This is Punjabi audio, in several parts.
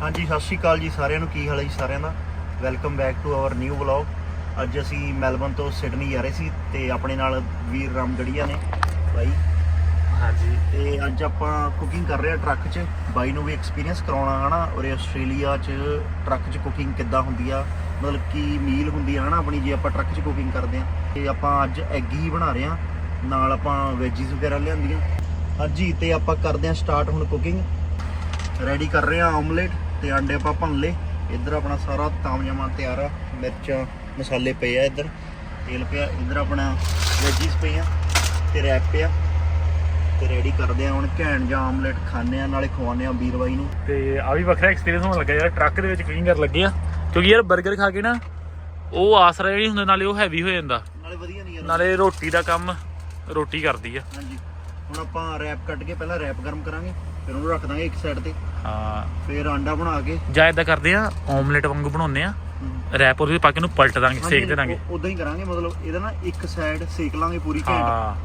ਹਾਂਜੀ ਸਤਿ ਸ਼੍ਰੀ ਅਕਾਲ ਜੀ ਸਾਰਿਆਂ ਨੂੰ। ਕੀ ਹਾਲ ਹੈ ਜੀ ਸਾਰਿਆਂ ਦਾ? Welcome back to our new vlog ਅੱਜ ਅਸੀਂ ਮੈਲਬਨ ਤੋਂ ਸਿਡਨੀ ਜਾ ਰਹੇ ਸੀ ਤੇ ਆਪਣੇ ਨਾਲ ਵੀਰ ਰਾਮਗੜੀਆ ਨੇ ਬਾਈ ਹਾਂਜੀ। ਤੇ ਅੱਜ ਆਪਾਂ ਕੁਕਿੰਗ ਕਰ ਰਹੇ ਆ ਟਰੱਕ 'ਚ। ਬਾਈ ਨੂੰ ਵੀ ਐਕਸਪੀਰੀਅੰਸ ਕਰਾਉਣਾ ਹਨਾ ਔਰ ਆਸਟ੍ਰੇਲੀਆ 'ਚ ਟਰੱਕ 'ਚ ਕੁਕਿੰਗ ਕਿੱਦਾਂ ਹੁੰਦੀ ਆ ਮਤਲਬ ਕੀ ਮੀਲ ਹੁੰਦੀ ਆ ਹਨਾ ਆਪਣੀ ਜੇ ਆਪਾਂ ਟਰੱਕ 'ਚ ਕੁਕਿੰਗ ਕਰਦੇ ਆ ਤੇ ਆਪਾਂ ਅੱਜ ਐਗ ਹੀ ਬਣਾ ਰਹੇ ਆ ਨਾਲ ਆਪਾਂ ਵੈਜੀਜ਼ ਵਗੈਰਾ ਲਿਆਂਦੀਆਂ। ਹਾਂਜੀ ਤੇ ਆਪਾਂ ਕਰਦੇ ਆ ਸਟਾਰਟ ਹੁਣ ਕੁਕਿੰਗ ਰੈਡੀ ਕਰ ਰਹੇ ਆ ਆਮਲੇਟ ਤੇ ਅੰਡੇ ਆਪਾਂ ਭੰਨ ਲਏ। ਇੱਧਰ ਆਪਣਾ ਸਾਰਾ ਤਾਮਜਾਮਾ ਤਿਆਰ ਆ। ਮਿਰਚਾਂ ਮਸਾਲੇ ਪਏ ਆ ਇੱਧਰ। ਤੇਲ ਪਿਆ। ਇੱਧਰ ਆਪਣਾ ਵੈਜੀਜ਼ ਪਈਆਂ ਤੇ ਰੈਪ ਪਿਆ। ਤੇ ਰੈਡੀ ਕਰਦੇ ਆ ਹੁਣ ਘੈਂਟ ਜਾਂ ਆਮਲੇਟ ਖਾਣੇ ਆ ਨਾਲੇ ਖਵਾਉਂਦੇ ਆ ਵੀਰ ਬਾਈ ਨੂੰ। ਤੇ ਆ ਵੀ ਵੱਖਰਾ ਐਕਸਪੀਰੀਅੰਸ ਹੋਣ ਲੱਗਾ ਯਾਰ। ਟਰੱਕ ਦੇ ਵਿੱਚ ਕੁਕਿੰਗ ਕਰਨ ਲੱਗੇ ਆ। ਕਿਉਂਕਿ ਯਾਰ 버ਗਰ ਖਾ ਕੇ ਨਾ ਉਹ ਆਸਰਾ ਜਿਹੜੀ ਹੁੰਦਾ ਨਾਲੇ ਉਹ ਹੈਵੀ ਹੋ ਜਾਂਦਾ। ਨਾਲੇ ਵਧੀਆ ਨਹੀਂ ਯਾਰ ਨਾਲੇ ਰੋਟੀ ਦਾ ਕੰਮ ਰੋਟੀ ਕਰਦੀ ਆ। ਹਾਂਜੀ। ਹੁਣ ਆਪਾਂ ਰੈਪ ਕੱਟ ਕੇ ਪਹਿਲਾਂ ਰੈਪ ਗਰਮ ਕਰਾਂਗੇ। ਫਿਰ ਉਹਨੂੰ ਰੱਖ ਦਾਂਗੇ ਇੱਕ ਸਾਈਡ ਤੇ। ਹਾਂ। ਫਿਰ ਆਂਡਾ ਬਣਾ ਕੇ। ਜਾਂ ਇਦਾਂ ਕਰਦੇ ਆ ਆਮਲੇਟ ਵਾਂਗੂ ਬਣਾਉਂਦੇ ਆ ਰੈਪ ਉਹਦੇ ਵਿੱਚ ਪਾ ਕੇ ਉਹਨੂੰ ਪਲਟ ਦਾਂਗੇ ਸੇਕ ਦੇ ਦਾਂਗੇ। ਉਦਾਂ ਹੀ ਕਰਾਂਗੇ ਮਤਲਬ ਇਹਦਾ ਨਾ ਇੱਕ ਸਾਈਡ ਸੇਕ ਲਾਂਗੇ ਪੂਰੀ ਘੈਂਟ। ਹਾਂ।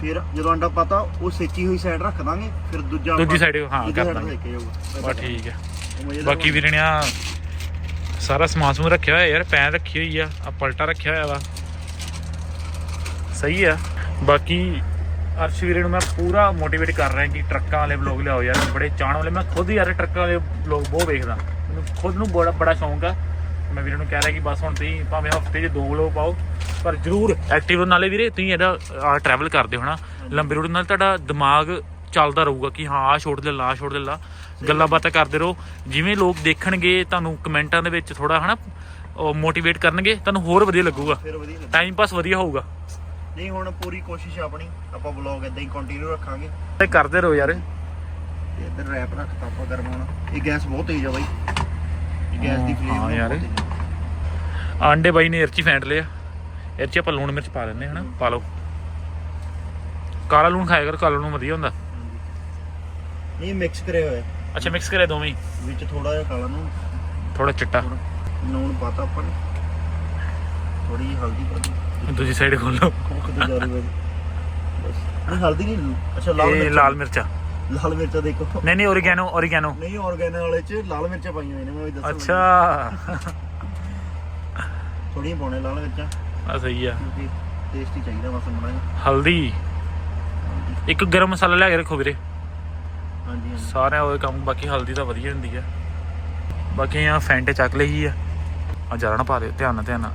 ਫਿਰ ਜਦੋਂ ਆਂਡਾ ਪਾਤਾ ਉਹ ਸੇਕੀ ਹੋਈ ਸਾਈਡ ਰੱਖ ਦਾਂਗੇ ਫਿਰ ਦੂਜਾ ਦੂਜੀ ਆਪਾਂ- side, ਹਾਂ, ਦੂਜੀ ਕਰ side ਦਾਂਗੇ। ਸੇਕਿਆ ਜਾਊਗਾ। ਬਸ ਠੀਕ ਆ ਉਹ ਮਜ਼ੇਦਾਰ ਬਾਕੀ ਵੀਰੇ ਨੇ ਆ ਸਾਰਾ ਸਮਾਨ ਰੱਖਿਆ ਹੋਇਆ ਯਾਰ ਪੈਨ ਰੱਖੀ ਹੋਈ ਆ ਆ ਪਲਟਾ ਰੱਖਿਆ ਹੋਇਆ ਵਾ। ਸਹੀ ਆ। ਬਾਕੀ ਅਰਸ਼ ਵੀਰੇ ਨੂੰ ਮੈਂ ਪੂਰਾ ਮੋਟੀਵੇਟ ਕਰ ਰਿਹਾ ਕਿ ਟਰੱਕਾਂ ਵਾਲੇ ਵਲੌਗ ਲਿਆਓ ਯਾਰ ਬੜੇ ਚਾਹਣ ਵਾਲੇ ਮੈਂ ਖੁਦ ਯਾਰ ਟਰੱਕਾਂ ਵਾਲੇ ਵਲੌਗ ਬਹੁਤ ਵੇਖਦਾ। ਮੈਨੂੰ ਖੁਦ ਨੂੰ ਬੜਾ ਬੜਾ ਸ਼ੌਂਕ ਆ। ਮੈਂ ਵੀਰੇ ਨੂੰ ਕਹਿ ਰਿਹਾ ਕਿ ਬਸ ਹੁਣ ਤੁਸੀਂ ਭਾਵੇਂ ਹਫ਼ਤੇ 'ਚ ਦੋ ਵਲੌਗ ਪਾਓ ਪਰ ਜਰੂਰ ਐਕਟਿਵ ਨਾਲੇ ਵੀਰੇ ਤੁਸੀਂ ਇਹਦਾ ਟਰੈਵਲ ਕਰਦੇ ਹੋ ਨਾ। ਲੰਬੇ ਰੂਟ ਨਾਲ ਤੁਹਾਡਾ ਦਿਮਾਗ ਚੱਲਦਾ ਰਹੂਗਾ ਕਿ ਹਾਂ ਆ ਛੋੜ ਦੇ ਲਾ ਛੋੜ ਦੇ ਲਾ ਗੱਲਾਂ ਬਾਤਾਂ ਕਰਦੇ ਰਹੋ। ਜਿਵੇਂ ਲੋਕ ਦੇਖਣਗੇ ਤੁਹਾਨੂੰ ਕਮੈਂਟਾਂ ਦੇ ਵਿੱਚ ਥੋੜਾ ਹਨਾ ਮੋਟੀਵੇਟ ਕਰਨਗੇ ਤੁਹਾਨੂੰ ਹੋਰ ਵਧੀਆ ਲੱਗੂਗਾ। ਟਾਈਮ ਪਾਸ ਵਧੀਆ ਹੋਊਗਾ। ਨਹੀਂ ਹੁਣ ਪੂਰੀ ਕੋਸ਼ਿਸ਼ ਆਪਣੀ। ਆਪਾਂ ਵਲੌਗ ਇਦਾਂ ਹੀ ਕੰਟੀਨਿਊ ਰੱਖਾਂਗੇ। ਤੇ ਕਰਦੇ ਰਹੋ ਯਾਰ। ਇੱਧਰ ਰੈਪ ਰੱਖਤਾ ਆਪਾਂ ਗਰਮ ਹੋਣਾ। ਇਹ ਗੈਸ ਬਹੁਤ ਤੇਜ਼ ਆ ਬਾਈ। ਇਹ ਗੈਸ ਦੀ ਫਲੇਮ ਹਾਂ ਯਾਰ। ਆਂਡੇ ਬਾਈ ਨੇ ਇਰਚੀ ਫੈਂਟ ਲਿਆ। ਇਰਚੀ ਆਪਾਂ ਲੂਣ ਮਿਰਚ ਪਾ ਲੈਂਦੇ ਹਨਾ? ਪਾ ਲਓ। ਕਾਲਾ ਲੂਣ ਖਾਇਆ ਕਰ ਕਾਲਾ ਲੂਣ ਵਧੀਆ ਹੁੰਦਾ। ਨਹੀਂ ਮਿਕਸ ਕਰਿਆ ਹੋਇਆ। ਅੱਛਾ ਮਿਕਸ ਕਰੇ ਦੋਵੇਂ। ਵਿੱਚ ਥੋੜਾ ਜਿਹਾ ਕਾਲਾ ਨੂੰ ਥੋੜਾ ਚਿੱਟਾ। ਨੂਣ ਪਾਤਾ ਆਪਾਂ ਨੇ। ਥੋੜੀ ਜਿਹੀ ਹਲਦੀ ਪਾ ਦਿੱਤੀ ਦੂਜੀ ਸਾਈਡ ਖੋਲੋ ਕਿਤੇ ਜਾ ਰਹੀ ਬਸ। ਨਹੀਂ ਹਲਦੀ ਨਹੀਂ ਅੱਛਾ ਲਾਲ ਇਹ ਮਿਰਚ। ਲਾਲ ਮਿਰਚਾਂ। ਲਾਲ ਮਿਰਚਾਂ ਦੇਖੋ। ਨਹੀਂ ਨਹੀਂ ਓਰੀਗੈਨੋ ਓਰੀਗੈਨੋ ਨਹੀਂ ਆਰਗੈਨਿਕ ਵਾਲੇ ਚ ਲਾਲ ਮਿਰਚਾਂ ਪਾਈਆਂ ਹੋਈਆਂ ਨੇ ਮੈਂ ਵੀ ਦੱਸਾਂ ਅੱਛਾ। ਥੋੜੀਆਂ ਪਾਉਣੇ ਲਾਲ ਮਿਰਚਾਂ। ਆ ਸਹੀ ਆ। ਕਿਉਂਕਿ ਟੇਸਟੀ ਚਾਹੀਦਾ ਬਸ ਬਣਾਇਆ ਹਲਦੀ। ਇੱਕ ਗਰਮ ਮਸਾਲਾ ਲਿਆ ਕੇ ਰੱਖੋ ਵੀਰੇ। ਹਾਂਜੀ ਹਾਂਜੀ। ਸਾਰਿਆਂ ਉਹ ਕੰਮ ਬਾਕੀ ਹਲਦੀ ਤਾਂ ਵਧੀਆ ਹੁੰਦੀ ਆ। ਬਾਕੀ ਆ ਫੈਂਟੇ ਚੱਕ ਲਈ ਆ। ਆ ਜਰਾ ਨਾ ਪਾ ਦੇ ਧਿਆਨ ਨਾਲ ਧਿਆਨ ਨਾਲ।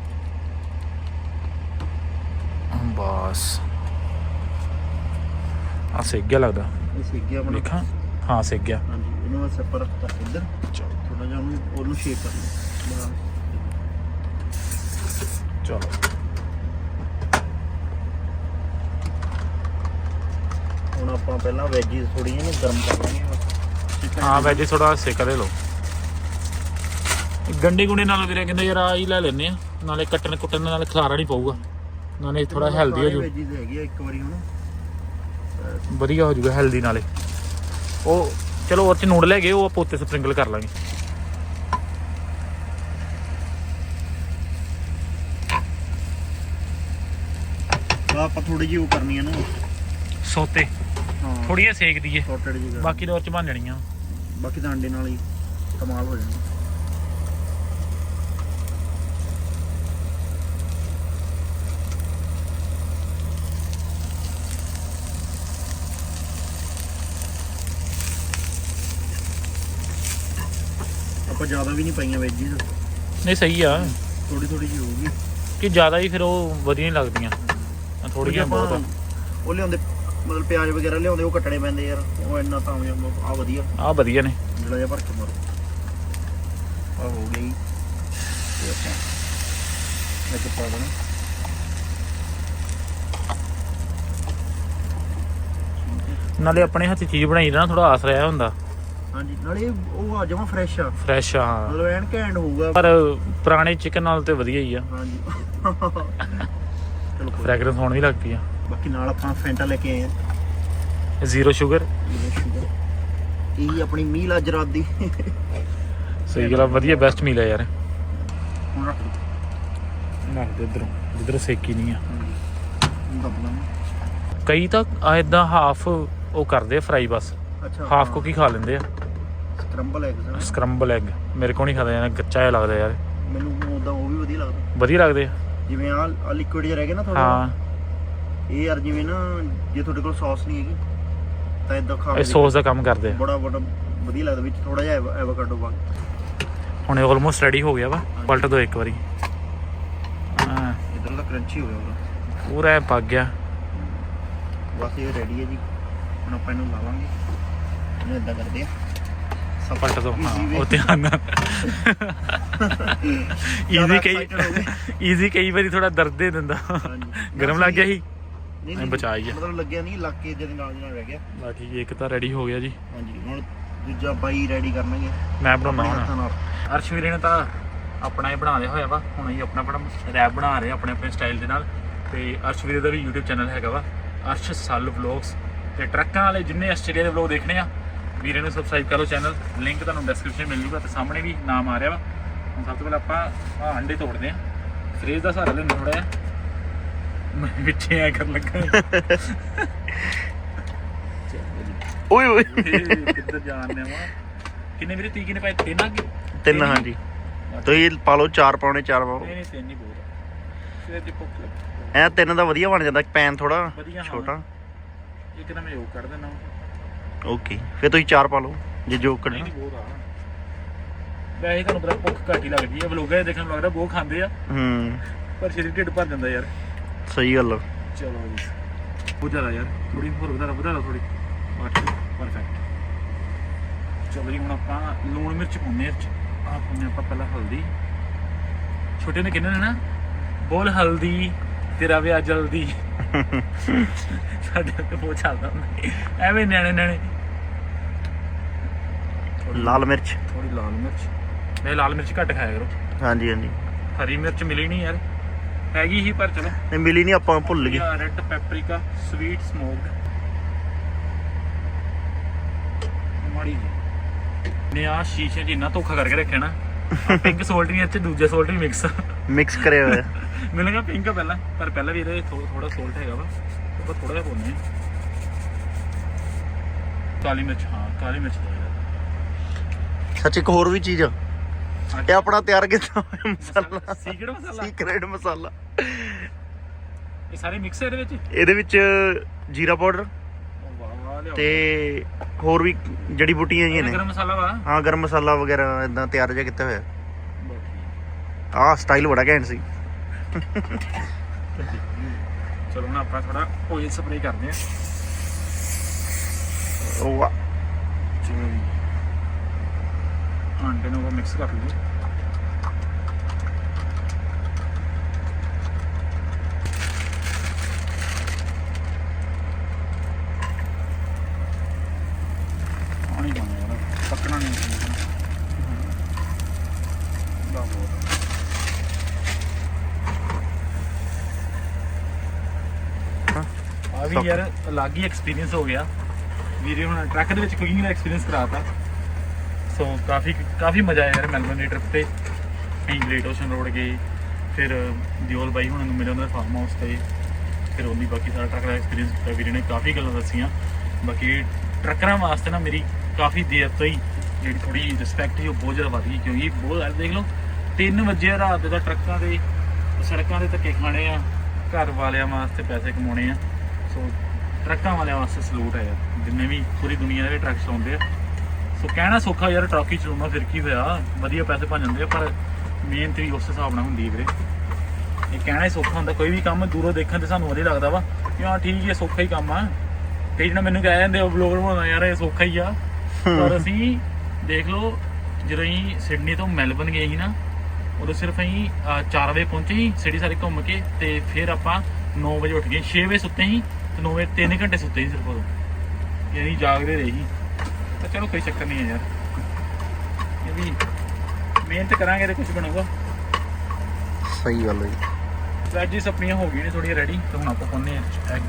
ਬਸ। ਆ ਸਿੱਕ ਗਿਆ ਲੱਗਦਾ। ਇਹ ਸਿੱਕ ਗਿਆ ਆਪਣਾ। ਦੇਖਾਂ। ਹਾਂ ਸਿੱਕ ਗਿਆ। ਹਾਂਜੀ ਇਹਨੂੰ ਮੈਂ ਸੈਪਰ ਰੱਖਤਾ ਇੱਧਰ। ਚਲੋ। ਥੋੜਾ ਜਿਹਾ ਉਹਨੂੰ ਉਹਨੂੰ ਸ਼ੇਕ ਕਰ ਲਓ ਚਲੋ। ਹੁਣ ਆਪਾਂ ਪਹਿਲਾਂ ਵੈਜੀਸ ਥੋੜੀਆਂ ਨੂੰ ਗਰਮ ਕਰ ਬਸ। ਹਾਂ ਵੈਜੇ ਥੋੜਾ ਸੇਕ ਦੇ ਲਓ। ਗੰਡੇ ਗੁੰਡੇ ਨਾਲ ਵੀਰੇ ਕਹਿੰਦੇ ਯਾਰ ਆ ਹੀ ਲੈ ਲੈਨੇ ਆ। ਨਾਲੇ ਕੱਟਣ ਕੁੱਟਣ ਨਾਲ ਖਲਾਰਾ ਨਹੀਂ ਪਊਗਾ। ਨਾਲੇ ਥੋੜਾ ਹੈਲਦੀ ਹੋ ਜੂ ਵੈਜੀਸ ਹੈਗੀ ਆ ਇੱਕ ਵਾਰੀ ਹੁਣ। ਵਧੀਆ ਹੋ ਜੂਗਾ ਹੈਲਦੀ ਨਾਲੇ। ਉਹ ਚਲੋ ਉਹ ਚ ਨੂਡ ਲੈ ਗਏ ਉਹ ਆਪਾਂ ਉੱਤੇ ਸਪ੍ਰਿੰਕਲ ਕਰ ਲਾਂਗੇ। ਆਪਾਂ ਥੋੜੀ ਜਿਹੀ ਉਹ ਕਰਨੀ ਹੈ ਨਾ। ਸੋਤੇ। ਥੋੜੀ ਜਿਹਾ ਸੇਕ ਦਈਏ। ਜੀ ਬਾਕੀ ਦੌਰ ਚ ਬਣ ਜਾਣੀਆਂ। ਬਾਕੀ ਤਾਂ ਅੰਡੇ ਨਾਲ ਹੀ ਕਮਾਲ ਹੋ ਜਾਣਾ। ਆਪਾਂ ਜ਼ਿਆਦਾ ਵੀ ਨਹੀਂ ਪਾਈਆਂ ਵੈਜੀਸ ਨਹੀਂ ਸਹੀ ਆ। ਥੋੜੀ ਥੋੜੀ ਜਿਹੀ ਹੋਊਗੀ। ਕਿ ਜ਼ਿਆਦਾ ਹੀ ਫਿਰ ਉਹ ਵਧੀਆ ਨਹੀਂ ਲੱਗਦੀਆਂ। ਥੋੜੀਆਂ ਬਹੁਤ ਉਹ ਲਿਆਉਂਦੇ ਮਤਲਬ ਪਿਆਜ਼ ਵਗੈਰਾ ਲਿਆਉਂਦੇ ਉਹ ਕੱਟਣੇ ਪੈਂਦੇ ਯਾਰ। ਉਹ ਇੰਨਾ ਤਾਂ ਆ ਵਧੀਆ। ਆ ਵਧੀਆ ਨੇ। ਜਿਹੜਾ ਜਿਹਾ ਭਰ ਕੇ ਮਾਰੋ। ਆ ਹੋ ਗਈ। ਤੇ ਆਪਾਂ ਪਾ ਦੇਣਾ। ਨਾਲੇ ਆਪਣੇ ਹੱਥ ਚੀਜ਼ ਬਣਾਈ ਦਾ ਥੋੜਾ ਆਸ ਰਿਹਾ ਹੁੰਦਾ। ਹਾਂਜੀ ਨਾਲੇ ਉਹ ਆ ਜਮਾ ਫਰੈਸ਼ ਆ। ਫਰੈਸ਼ ਆ ਮਤਲਬ ਐਨ ਘੈਂਟ ਹੋਊਗਾ। ਪਰ ਪੁਰਾਣੇ ਚਿਕਨ ਨਾਲ ਤੇ ਵਧੀਆ ਹੀ ਆ। ਹਾਂਜੀ। ਚਲੋ ਕੋਈ ਫ੍ਰੈਗਰੈਂਸ ਹੋਣ ਵੀ ਲੱਗ ਪਈ ਆ। ਬਾਕੀ ਨਾਲ ਆਪਾਂ ਫੈਂਟਾ ਲੈ ਕੇ ਆਏ ਆ। ਜ਼ੀਰੋ ਸ਼ੂਗਰ ਸ਼ੂਗਰ ਇਹ ਆਪਣੀ ਮੀਲ ਅੱਜ ਰਾਤ ਦੀ। ਸਹੀ ਗੱਲ ਆ ਵਧੀਆ ਬੈਸਟ ਮੀਲ ਆ ਯਾਰ। ਹੁਣ ਰੱਖ ਲਓ ਰੱਖ ਦੇ ਇਧਰੋਂ ਜਿੱਧਰ ਸੇਕੀ ਨਹੀਂ ਆ। ਹੁਣ ਦੱਬ ਲਾਂਗੇ। ਕਈ ਤਾਂ ਇਦਾਂ ਹਾਫ ਉਹ ਕਰਦੇ ਫਰਾਈ ਬਸ। ਅੱਛਾ ਹਾਫ ਹਾਂ। ਕੁਕੀ ਖਾ ਲੈਂਦੇ ਆ। ਸਕ੍ਰੰਬਲ ਐਗਸ ਸਕ੍ਰੰਬਲ ਐਗ ਮੇਰੇ ਕੋਲ ਨਹੀਂ ਖਾਦਾ ਜਾਂਦਾ ਕੱਚਾ ਜਿਹਾ ਲੱਗਦਾ ਯਾਰ। ਮੈਨੂੰ ਉਦਾਂ ਉਹ ਵੀ ਵਧੀਆ ਲੱਗਦਾ। ਵਧੀਆ ਲੱਗਦੇ ਆ। ਜਿਵੇਂ ਆ ਲਿਕੁਇਡ ਜਿਹਾ ਰਹਿ ਗਿਆ ਨਾ ਥੋੜਾ ਹਾਂ। ਇਹ ਯਾਰ ਜਿਵੇਂ ਨਾ ਜੇ ਤੁਹਾਡੇ ਕੋਲ ਸੌਸ ਨਹੀਂ ਹੈਗੀ ਤਾਂ ਇਦਾਂ ਖਾ ਇਹ ਕੇ ਸੌਸ ਦਾ ਕੰਮ ਕਰਦੇ ਆ। ਬੜਾ ਬੜਾ ਵਧੀਆ ਲੱਗਦਾ ਵਿੱਚ ਥੋੜਾ ਜਿਹਾ ਐਵੋਕਾਡੋ ਪਾ ਹੁਣ ਇਹ ਆਲਮੋਸਟ ਰੈਡੀ ਹੋ ਗਿਆ ਵਾ। ਪਲਟ ਦੋ ਇੱਕ ਵਾਰੀ। ਹਾਂ। ਇਧਰ ਦਾ ਕਰੰਚੀ ਹੋ ਗਿਆ ਪੂਰਾ ਪੱਕ ਗਿਆ। ਬਸ ਇਹ ਰੈਡੀ ਹੈ ਜੀ। ਹੁਣ ਆਪਾਂ ਇਹਨੂੰ ਲਾਵਾਂਗੇ। ਇਹਨੂੰ ਇਦਾਂ ਕਰਦੇ ਆ। Easy ਹਾਂ way। ਉਹ ਧਿਆਨ ਨਾਲ। ਈਜ਼ੀ ਕਈ। ਈਜ਼ੀ ਕਈ ਵਾਰੀ ਥੋੜਾ ਦਰਦ ਦੇ ਦਿੰਦਾ। ਗਰਮ ਲੱਗ ਗਿਆ ਸੀ? ਨਹੀਂ ਬਚਾ ਹੀ ਗਿਆ। ਮਤਲਬ ਲੱਗਿਆ ਨਹੀਂ ਲੱਗ ਕੇ ਜਦ ਨਾਲ ਦੀ ਨਾਲ ਰਹਿ ਗਿਆ। ਬਾਕੀ ਇੱਕ ਤਾਂ ਰੈਡੀ ਹੋ ਗਿਆ ਜੀ। ਹਾਂਜੀ ਹੁਣ ਦੂਜਾ ਬਾਈ ਰੈਡੀ ਕਰਨਗੇ। ਮੈਂ ਬਣਾਉਣਾ ਹੁਣ। ਹੱਥਾਂ ਨਾਲ। ਅਰਸ਼ਵੀਰੇ ਨੇ ਤਾਂ ਆਪਣਾ ਹੀ ਬਣਾ ਲਿਆ ਹੋਇਆ ਵਾ। ਹੁਣ ਅਸੀਂ ਆਪਣਾ ਆਪਣਾ ਰੈਪ ਬਣਾ ਰਹੇ ਆਪਣੇ ਆਪਣੇ ਸਟਾਈਲ ਦੇ ਨਾਲ। ਤੇ ਅਰਸ਼ਵੀਰੇ ਦਾ ਵੀ YouTube ਚੈਨਲ ਹੈਗਾ ਵਾ। ਅਰਸ਼ ਸੱਲ ਵਲੌਗਸ ਤੇ ਟਰੱਕਾਂ ਵਾਲੇ ਜਿੰਨੇ ਆਸਟ੍ਰੇਲੀਆ ਦੇ ਵਲੌਗ ਦੇਖਣੇ ਆ ਵੀਰੇ ਨੂੰ ਸਬਸਕ੍ਰਾਈਬ ਕਰੋ ਚੈਨਲ ਲਿੰਕ ਤੁਹਾਨੂੰ ਡਿਸਕ੍ਰਿਪਸ਼ਨ ਮਿਲ ਜੂਗਾ ਤੇ ਸਾਹਮਣੇ ਵੀ ਨਾਮ ਆ ਰਿਹਾ ਵਾ। ਸਭ ਤੋਂ ਪਹਿਲਾਂ ਆਪਾਂ ਆਹ ਅੰਡੇ ਤੋੜਦੇ ਆ ਫਰੇਜ ਦਾ ਸਹਾਰਾ ਲੈਣਾ ਥੋੜਾ ਜਿਹਾ। ਮੈਂ ਵਿੱਚੇ ਐ ਕਰਨ ਲੱਗਾ। ਓਏ ਓਏ। ਇਹ ਕਿੱਧਰ ਜਾਣਦੇ ਵਾ? ਕਿੰਨੇ ਵੀਰੇ ਤੀ ਕਿੰਨੇ ਪਾਏ? ਤਿੰਨ ਆ ਗਏ? ਤਿੰਨ ਹਾਂਜੀ। ਤੁਸੀਂ ਪਾ ਲਓ ਚਾਰ ਪਾਉਣੇ ਚਾਰ ਪਾਓ। ਨਹੀਂ ਨਹੀਂ ਤਿੰਨ ਹੀ ਬਹੁਤ ਆ। ਜੇ ਭੁੱਖ ਲੱਗੀ। ਐ ਤਿੰਨ ਦਾ ਵਧੀਆ ਬਣ ਜਾਂਦਾ ਪੈਨ ਥੋੜਾ। ਛੋਟਾ। ਇੱਕ ਨਾ ਮੈਂ ਯੋਗ ਕਰ ਦੇਣਾ ਓਕੇ ਫਿਰ ਤੁਸੀਂ ਚਾਰ ਪਾ ਲਓ ਜੇ ਜੋ ਕੱਢਣਾ। ਵੈਸੇ ਤੁਹਾਨੂੰ ਪਤਾ ਭੁੱਖ ਘੱਟ ਹੀ ਲੱਗਦੀ ਹੈ ਵਲੋਗਾਂ ਦੇ ਦੇਖਣ ਨੂੰ ਲੱਗਦਾ ਬਹੁਤ ਖਾਂਦੇ ਆ। ਹੂੰ। ਪਰ ਸਰੀਰ ਢਿੱਡ ਭਰ ਜਾਂਦਾ ਯਾਰ। ਸਹੀ ਗੱਲ। ਚਲੋ ਜੀ। ਬਹੁਤ ਜ਼ਿਆਦਾ ਯਾਰ ਥੋੜੀ ਹੋਰ ਵਧਾ ਵਧਾ ਲਓ ਥੋੜੀ ਪਰਫੈਕਟ ਚਲੋ ਜੀ ਹੁਣ ਆਪਾਂ ਲੂਣ ਮਿਰਚ ਪਾਉਂਦੇ ਆ ਪਾਉਂਦੇ ਆਪਾਂ ਪਹਿਲਾਂ ਹਲਦੀ। ਛੋਟੇ ਨੇ ਕਿੰਨੇ ਨੇ ਨਾ ਬੋਲ ਹਲਦੀ ਤੇਰਾ ਵਿਆਹ ਜਲਦੀ। ਸਾਡੇ ਤੇ ਬਹੁਤ ਚੱਲਦਾ ਹੁੰਦਾ। ਐਵੇਂ ਨਿਆਣੇ ਨਿਆਣੇ। ਲਾਲ ਮਿਰਚ ਥੋੜੀ ਲਾਲ ਮਿਰਚ ਨਹੀਂ ਲਾਲ ਮਿਰਚ ਘੱਟ ਖਾਇਆ ਕਰੋ ਹਾਂਜੀ ਹਾਂਜੀ ਹਰੀ ਮਿਰਚ ਮਿਲੀ ਨਹੀਂ ਯਾਰ ਹੈਗੀ ਹੀ ਪਰ ਚਲੋ ਨਹੀਂ ਮਿਲੀ ਨਹੀਂ ਆਪਾਂ ਭੁੱਲ ਗਏ ਇਹ ਰੈੱਡ ਪੈਪਰਿਕਾ ਸਵੀਟ ਸਮੋਕਡ ਮਾੜੀ ਜੀ ਨੇ ਆ ਸ਼ੀਸ਼ੇ 'ਚ ਇੰਨਾ ਧੋਖਾ ਕਰਕੇ ਰੱਖਿਆ ਨਾ ਪਿੰਕ ਸੋਲਟ ਨਹੀਂ ਇੱਥੇ ਦੂਜਾ ਸੋਲਟ ਵੀ ਮਿਕਸ ਮਿਕਸ ਕਰਿਆ ਹੋਇਆ ਮੈਨੂੰ ਲੱਗਾ ਪਿੰਕ ਆ ਪਹਿਲਾਂ ਪਰ ਪਹਿਲਾਂ ਵੀ ਇਹਦੇ ਥੋੜਾ ਸੋਲਟ ਹੈਗਾ ਵਾ ਆਪਾਂ ਥੋੜਾ ਜਿਹਾ ਪਾਉਂਦੇ ਹਾਂ ਕਾਲੀ ਮਿਰਚ ਹਾਂ ਕਾਲੀ ਮਿਰਚ ਸੱਚ ਇੱਕ ਹੋਰ ਵੀ ਚੀਜ਼ ਆ। ਇਹ ਆਪਣਾ ਤਿਆਰ ਕੀਤਾ ਹੋਇਆ ਮਸਾਲਾ ਸੀਕਰਟ ਮਸਾਲਾ। ਸੀਕ੍ਰੇਟ ਮਸਾਲਾ। ਇਹ ਸਾਰੇ ਮਿਕਸ ਹੈ ਇਹਦੇ ਵਿੱਚ? ਇਹਦੇ ਵਿੱਚ ਜੀਰਾ ਪਾਊਡਰ ਤੇ ਹੋਰ ਵੀ ਜੜੀ ਬੂਟੀਆਂ ਇਹ ਨੇ। ਗਰਮ ਮਸਾਲਾ ਵਾ? ਹਾਂ ਗਰਮ ਮਸਾਲਾ ਵਗੈਰਾ ਇਦਾਂ ਤਿਆਰ ਜਿਹਾ ਕੀਤਾ ਹੋਇਆ। ਆਹ ਸਟਾਈਲ ਬੜਾ ਘੈਂਟ ਸੀ। ਚਲੋ ਹੁਣ ਆਪਾਂ ਥੋੜਾ ਆਇਲ ਸਪਰੇ ਕਰਦੇ ਹਾਂ। ਉਹ ਵਾਹ ਚਲੋ ਜੀ ਆਂਡੇ ਨੂੰ ਮਿਕਸ ਕਰ ਲਈਏ। ਪਾਣੀ ਪਾਉਣਾ ਯਾਰ ਪੱਕਣਾ ਨਹੀਂ ਚਾਹੀਦਾ ਦਾ ਬਹੁਤ ਆ ਵੀ ਯਾਰ ਅਲੱਗ ਹੀ ਐਕਸਪੀਰੀਅੰਸ ਹੋ ਗਿਆ। ਵੀਰੇ ਹੁਣ ਟਰੱਕ ਦੇ ਵਿੱਚ ਕੁਕਿੰਗ ਦਾ ਐਕਸਪੀਰੀਅੰਸ ਕਰਾਤਾ। ਸੋ ਕਾਫੀ ਕਾਫੀ ਮਜ਼ਾ ਆਇਆ ਯਾਰ ਮੈਲਬਨ ਦੀ ਟ੍ਰਿਪ ਤੇ। ਅਸੀਂ ਗ੍ਰੇਟ ਓਸ਼ਨ ਰੋਡ ਗਏ, ਫਿਰ ਦਿਓਲ ਬਾਈ ਹੁਣਾਂ ਨੂੰ ਮਿਲੇ ਉਹਨਾਂ ਦੇ ਫਾਰਮ ਹਾਊਸ ਤੇ। ਫਿਰ ਉਹਦੀ ਬਾਕੀ ਸਾਰਾ ਟਰੱਕ ਦਾ ਐਕਸਪੀਰੀਅੰਸ ਕੀਤਾ, ਵੀਰੇ ਨੇ ਕਾਫੀ ਗੱਲਾਂ ਦੱਸੀਆਂ। ਬਾਕੀ ਟਰੱਕਰਾਂ ਵਾਸਤੇ ਨਾ ਮੇਰੀ ਕਾਫੀ ਦੇਰ ਤੋਂ ਹੀ ਜਿਹੜੀ ਥੋੜੀ ਰਿਸਪੈਕਟ ਸੀ, ਉਹ ਬਹੁਤ ਜ਼ਿਆਦਾ ਵਧੀ ਕਿਉਂਕਿ ਬਹੁਤ ਯਾਰ ਦੇਖ ਲਓ 3 ਵਜੇ ਰਾਤ ਦਾ ਟਰੱਕਾਂ ਦੇ, ਸੜਕਾਂ ਦੇ ਧੱਕੇ ਖਾਣੇ ਆ, ਘਰ ਵਾਲਿਆਂ ਵਾਸਤੇ ਪੈਸੇ ਕਮਾਉਣੇ ਆ। ਸੋ ਟਰੱਕਾਂ ਵਾਲਿਆਂ ਵਾਸਤੇ ਸਲੂਟ ਹੈ ਯਾਰ, ਜਿੰਨੇ ਵੀ ਪੂਰੀ ਦੁਨੀਆ ਦੇ ਟਰੱਕ ਚਲਾਉਂਦੇ ਆ। ਸੋ ਕਹਿਣਾ ਸੌਖਾ ਯਾਰ ਟਰੱਕ ਚਲਾਉਣਾ ਫਿਰ ਕੀ ਹੋਇਆ? ਵਧੀਆ ਪੈਸੇ ਬਣ ਜਾਂਦੇ ਆ ਪਰ ਮਿਹਨਤ ਵੀ ਉਸ ਹਿਸਾਬ ਨਾਲ ਹੁੰਦੀ ਹੈ ਵੀਰੇ। ਇਹ ਕਹਿਣਾ ਹੀ ਸੌਖਾ ਹੁੰਦਾ ਕੋਈ ਵੀ ਕੰਮ ਦੂਰੋਂ ਦੇਖਣ ਤੇ ਸਾਨੂੰ ਵਧੀਆ ਲੱਗਦਾ ਵਾ। ਕਿ ਹਾਂ ਠੀਕ ਹੈ ਸੌਖਾ ਹੀ ਕੰਮ ਆ। ਕਈ ਜਣਾ ਮੈਨੂੰ ਕਹਿ ਜਾਂਦੇ ਆ ਬਲੌਗਰ ਬਣਾਉਣਾ ਯਾਰ ਇਹ ਸੌਖਾ ਹੀ ਆ। ਪਰ ਅਸੀਂ ਦੇਖ ਲਓ ਜਦੋਂ ਅਸੀਂ ਸਿਡਨੀ ਤੋਂ ਮੈਲਬਨ ਗਏ ਸੀ ਨਾ ਉਦੋਂ ਸਿਰਫ ਅਸੀਂ 4 ਵਜੇ ਪਹੁੰਚੇ ਸੀ ਸਿਟੀ ਸਾਰੀ ਘੁੰਮ ਕੇ ਤੇ ਫਿਰ ਆਪਾਂ 9 ਵਜੇ ਉੱਠ ਗਏ। 6 ਵਜੇ ਸੁੱਤੇ ਸੀ ਤੇ 9 ਵਜੇ 3 ਘੰਟੇ ਸੁੱਤੇ ਸੀ ਸਿਰਫ ਉਦੋਂ। ਯਾਨੀ ਜਾਗਦੇ ਰਹੇ ਸੀ। ਤਾਂ ਚਲੋ ਕੋਈ ਚੱਕਰ ਨਹੀਂ ਹੈ ਯਾਰ। ਇਹ ਵੀ ਮਿਹਨਤ ਕਰਾਂਗੇ ਤੇ ਕੁਝ ਬਣੂਗਾ। ਸਹੀ ਗੱਲ ਹੈ ਜੀ। ਵੈਜਿਸ ਆਪਣੀਆਂ ਹੋ ਗਈਆਂ ਨੇ ਥੋੜੀਆਂ ਰੈਡੀ ਤੇ ਹੁਣ ਆਪਾਂ ਪਾਉਂਦੇ ਆ ਐਗ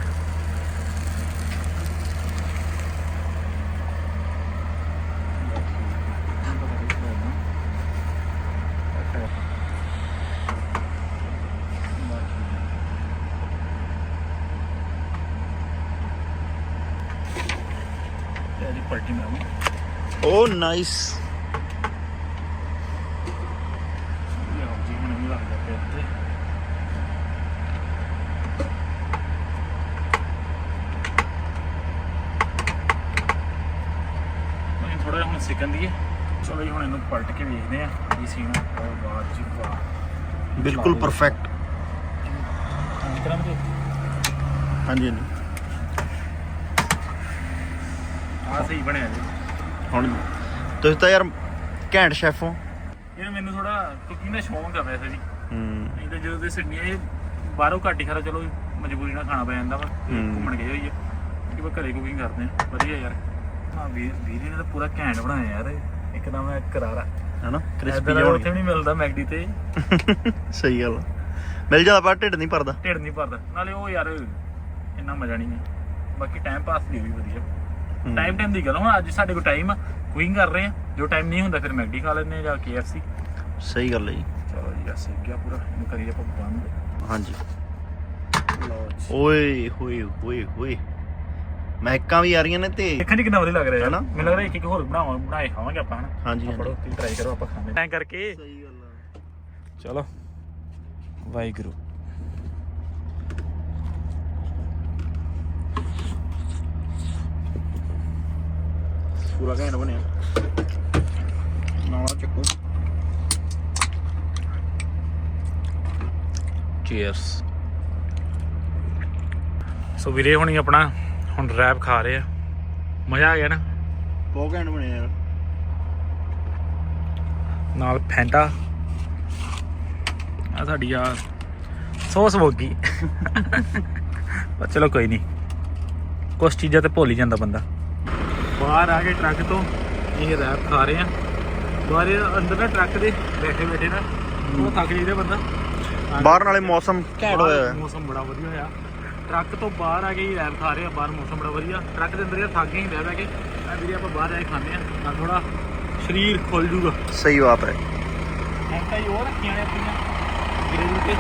ਪਲਟੀ ਮਾਰੂ ਓ ਨਾਈਸ ਥੋੜਾ ਜਿਹਾ ਹੁਣ ਸਿੱਕਣ ਦੀਏ। ਚਲੋ ਜੀ ਹੁਣ ਇਹਨੂੰ ਪਲਟ ਕੇ ਵੇਖਦੇ ਆ ਕੀ ਸੀਨ ਆ। ਉਹ ਵਾਹ ਜੀ ਵਾਹ। ਬਿਲਕੁਲ ਪਰਫੈਕਟ ਹਾਂਜੀ ਹਾਂਜੀ ਆ ਸਹੀ ਬਣਿਆ ਜੀ। ਹੁਣ ਤੁਸੀਂ ਤਾਂ ਯਾਰ ਘੈਂਟ ਸ਼ੈਫ ਹੋ। ਇਹ ਮੈਨੂੰ ਥੋੜਾ ਕੁਕਿੰਗ ਦਾ ਸ਼ੌਂਕ ਆ ਵੈਸੇ ਵੀ। ਹੂੰ। ਨਹੀਂ ਤਾਂ ਜਦੋਂ ਦੇ ਸਿਡਨੀ ਇਹ ਬਾਹਰੋਂ ਘੱਟ ਹੀ ਖਰਾ ਚਲੋ ਮਜਬੂਰੀ ਨਾਲ ਖਾਣਾ ਪੈ ਜਾਂਦਾ ਵਾ ਤੇ ਹੂੰ। ਘੁੰਮਣ ਗਏ ਹੋਈਏ। ਕਿ ਮੈਂ ਘਰੇ ਕੁਕਿੰਗ ਕਰਦੇ ਆ ਵਧੀਆ ਯਾਰ। ਹਾਂ ਵੀਰ ਵੀਰ ਨੇ ਤਾਂ ਪੂਰਾ ਘੈਂਟ ਬਣਾਇਆ ਯਾਰ ਇਹ। ਇੱਕਦਮ ਐ ਕਰਾਰਾ। ਹੈਨਾ? ਕ੍ਰਿਸਪੀ ਏਦਾਂ ਦਾ ਉੱਥੇ ਜਿਹਾ ਵੀ ਨਹੀਂ ਮਿਲਦਾ ਮੈਗਡੀ ਤੇ। ਸਹੀ ਗੱਲ ਆ। ਮਿਲ ਜਾਂਦਾ ਪਰ ਢਿੱਡ ਨਹੀਂ ਭਰਦਾ। ਢਿੱਡ ਨਹੀਂ ਭਰਦਾ। ਨਾਲੇ ਉਹ ਯਾਰ ਇੰਨਾ ਮਜ਼ਾ ਨਹੀਂ ਹੈ। ਬਾਕੀ ਟਾਈਮ ਪਾਸ ਦੀ ਵੀ ਵਧੀਆ। ਟਾਈਮ ਟਾਈਮ ਦੀ ਗੱਲ ਹੁਣ ਅੱਜ ਸਾਡੇ ਕੋਲ ਟਾਈਮ ਆ ਕਰ ਰਹੇ ਆ ਜੋ ਟਾਈਮ ਨਹੀਂ ਹੁੰਦਾ ਫਿਰ ਮੈਗਡੀ ਖਾ ਲੈਂਦੇ ਆ ਜਾਂ KFC ਸਹੀ ਗੱਲ ਹੈ ਜੀ। ਚਲੋ ਜੀ ਸਿੱਕ ਗਿਆ ਪੂਰਾ ਇਹਨੂੰ ਕਰੀਏ ਆਪਾਂ ਬੰਦ। ਹਾਂਜੀ। ਲਓ ਜੀ। ਓਏ ਹੋਏ ਹੋਏ ਹੋਏ। ਮਹਿਕਾਂ ਵੀ ਆ ਰਹੀਆਂ ਨੇ ਤੇ ਦੇਖਣ 'ਚ ਕਿੰਨਾ ਵਧੀਆ ਲੱਗ ਰਿਹਾ ਹੈਨਾ? ਹੈ ਮੈਨੂੰ ਲੱਗ ਰਿਹਾ ਇੱਕ ਇੱਕ ਹੋਰ ਬਣਾਵਾਂ ਬਣਾਏ ਖਾਵਾਂਗੇ ਆਪਾਂ ਹਨਾ? ਹਾਂਜੀ, ਹਾਂਜੀ। ਫੜੋ ਤੁਸੀਂ ਟਰਾਈ ਕਰੋ ਆਪਾਂ ਖਾਣੇ। ਐਂ ਕਰਕੇ। ਸਹੀ ਗੱਲ ਆ। ਚਲੋ। ਵਾਹਿਗੁਰੂ। ਪੂਰਾ ਘੈਂਟ ਬਣਿਆ। ਨਾਲ ਚੱਕੋ। ਚੀਅਰਸ ਸੋ ਵੀਰੇ ਹੁਣੀ ਆਪਣਾ ਹੁਣ ਰੈਪ ਖਾ ਰਹੇ ਆ। ਮਜ਼ਾ ਆ ਗਿਆ ਨਾ? ਬਹੁਤ ਘੈਂਟ ਬਣਿਆ ਯਾਰ। ਨਾਲ ਫੈਂਟਾ। ਆ ਸਾਡੀ ਆ ਸੌਸ ਵੋਗੀ ਪਰ ਚਲੋ ਕੋਈ ਨਹੀਂ ਕੁਛ ਚੀਜ਼ਾਂ ਤੇ ਭੁੱਲ ਹੀ ਜਾਂਦਾ ਬੰਦਾ। ਬਾਹਰ ਆ ਕੇ ਟਰੱਕ ਤੋਂ ਇਹ ਰੈਪ ਖਾ ਰਹੇ ਆ। ਬਾਹਰ ਅੰਦਰ ਨਾ ਟਰੱਕ ਦੇ ਬੈਠੇ ਬੈਠੇ ਨਾ ਉਹ ਥੱਕ ਜਾਂਦਾ ਬੰਦਾ। ਬਾਹਰ ਨਾਲੇ ਮੌਸਮ ਘੈਂਟ ਹੋਇਆ ਹੋਇਆ। ਮੌਸਮ ਬੜਾ ਵਧੀਆ ਹੋਇਆ। ਟਰੱਕ ਤੋਂ ਬਾਹਰ ਆ ਕੇ ਹੀ ਰੈਪ ਖਾ ਰਹੇ ਆ ਬਾਹਰ ਮੌਸਮ ਬੜਾ ਵਧੀਆ। ਟਰੱਕ ਦੇ ਅੰਦਰ ਯਾਰ ਥੱਕ ਗਏ ਹੀ ਬਹਿ ਬਹਿ ਕੇ। ਆ ਵੀਰੇ ਆਪਾਂ ਬਾਹਰ ਜਾ ਕੇ ਖਾਂਦੇ ਆ ਨਾਲ ਥੋੜਾ ਸਰੀਰ ਖੁੱਲ ਜੂਗਾ ਸਹੀ ਬਾਤ ਹੈ। ਐਂਟਾ ਹੀ ਉਹ ਰੱਖੀਆਂ ਨੇ ਆਪਣੀਆਂ ਵੀਰੇ ਜੀ ਤੇ।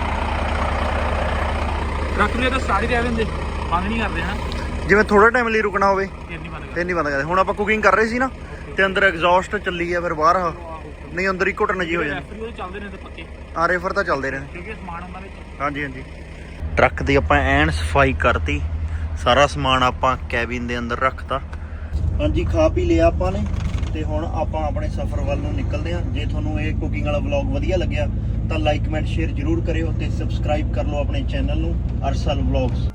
ਟਰੱਕ ਨੂੰ ਇਹ ਤਾਂ ਹੀ ਰਹਿ ਦਿੰਦੇ ਬੰਦ ਨਹੀਂ ਕਰਦੇ ਹਾਂ ਜਿਵੇਂ ਥੋੜਾ ਟਾਈਮ ਲਈ ਰੁਕਣਾ ਹੋਵੇ। ਤੇ ਨਹੀਂ ਬੰਦ ਕਰਦੇ। ਹੁਣ ਆਪਾਂ ਕੁਕਿੰਗ ਕਰ ਰਹੇ ਸੀ ਨਾ ਤੇ ਅੰਦਰ ਐਗਜ਼ੌਸਟ ਚੱਲੀ ਆ ਫਿਰ ਬਾਹਰ ਨਹੀਂ ਅੰਦਰ ਹੀ ਘੁੱਟਣ ਜੀ ਹੋ ਜਾਂਦੀ। ਰੈਫਰੀ ਉਹ ਚੱਲਦੇ ਨੇ ਤੇ ਪੱਕੇ। ਆ ਰੇਫਰ ਤਾਂ ਚੱਲਦੇ ਰਹੇ ਕਿਉਂਕਿ ਸਮਾਨ ਉਹਨਾਂ ਵਿੱਚ ਹਾਂਜੀ ਹਾਂਜੀ। ਟਰੱਕ ਦੀ ਆਪਾਂ ਐਨ ਸਫ਼ਾਈ ਕਰਤੀ। ਸਾਰਾ ਸਮਾਨ ਆਪਾਂ ਕੈਬਿਨ ਦੇ ਅੰਦਰ ਰੱਖਤਾ। ਹਾਂਜੀ ਖਾ ਪੀ ਲਿਆ ਆਪਾਂ ਨੇ। ਤੇ ਹੁਣ ਆਪਾਂ ਆਪਣੇ ਸਫ਼ਰ ਵੱਲ ਨੂੰ ਨਿਕਲਦੇ ਹਾਂ। ਜੇ ਤੁਹਾਨੂੰ ਇਹ ਕੁਕਿੰਗ ਵਾਲਾ ਵਲੌਗ ਵਧੀਆ ਲੱਗਿਆ ਤਾਂ ਲਾਈਕ ਕਮੈਂਟ ਸ਼ੇਅਰ ਜਰੂਰ ਕਰਿਓ ਤੇ ਸਬਸਕ੍ਰਾਈਬ ਕਰ ਲਓ ਆਪਣੇ ਚੈਨਲ ਨੂੰ ਅਰਸਲ ਵਲੌਗਸ